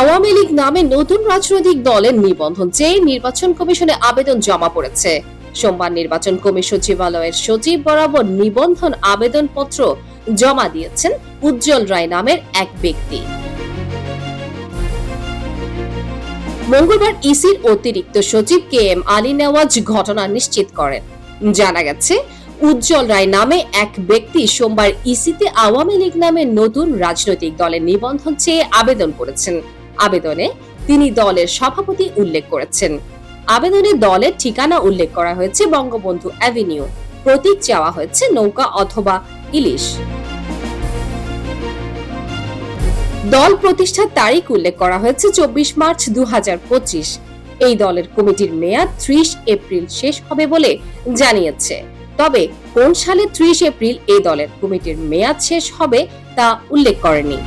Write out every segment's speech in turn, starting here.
আওয়ামী লীগ নামে নতুন রাজনৈতিক দলের নিবন্ধন চেয়ে নির্বাচন কমিশনে আবেদন জমা পড়েছে। সোমবার নির্বাচন কমিশন সচিবালয়ের সচিব বরাবর নিবন্ধন আবেদনপত্র জমা দিয়েছেন উজ্জ্বল রায় নামের এক ব্যক্তি। মঙ্গলবার ইসির অতিরিক্ত সচিব কে এম আলী নেওয়াজ ঘটনা নিশ্চিত করেন। জানা গেছে, উজ্জ্বল রায় নামে এক ব্যক্তি সোমবার ইসিতে আওয়ামী লীগ নামে নতুন রাজনৈতিক দলের নিবন্ধন চেয়ে আবেদন করেছেন। আবেদনে তিনি দলের সভাপতি উল্লেখ করেছেন। আবেদনে দলের ঠিকানা উল্লেখ করা হয়েছে বঙ্গবন্ধু অ্যাভিনিউ। প্রতীক চাওয়া হয়েছে নৌকা অথবা ইলিশ। দল প্রতিষ্ঠার তারিখ উল্লেখ করা হয়েছে চব্বিশ মার্চ দু হাজার পঁচিশ। এই দলের কমিটির মেয়াদ ত্রিশ এপ্রিল শেষ হবে বলে জানিয়েছে। তবে কোন সালে ত্রিশ এপ্রিল এই দলের কমিটির মেয়াদ শেষ হবে তা উল্লেখ করেনি।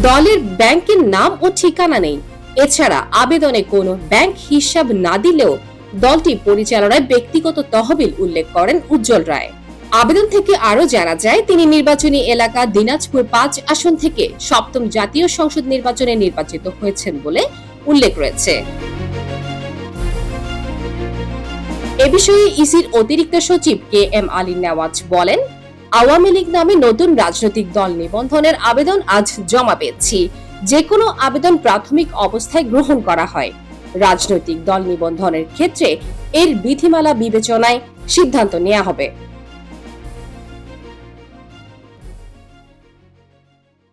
দলের ব্যাংকের নাম ও ঠিকানা নেই। এছাড়া আবেদনে কোনো ব্যাংক হিসাব না দিলেও দলটি পরিচালনায় ব্যক্তিগত তহবিল উল্লেখ করেন উজ্জ্বল রায়। আবেদন থেকে আরও জানা যায়, তিনি নির্বাচনী এলাকা দিনাজপুর পাঁচ আসন থেকে সপ্তম জাতীয় সংসদ নির্বাচনে নির্বাচিত হয়েছেন বলে উল্লেখ রয়েছে। এ বিষয়ে ইসির অতিরিক্ত সচিব কে এম আলী নেওয়াজ বলেন আওয়ামী লীগ নামে নতুন রাজনৈতিক দল নিবন্ধনের আবেদন আজ জমা পেয়েছি। যে কোনো আবেদন প্রাথমিক অবস্থায় গ্রহণ করা হয়। রাজনৈতিক দল নিবন্ধনের ক্ষেত্রে এর বিধিমালা বিবেচনায় সিদ্ধান্ত নেওয়া হবে।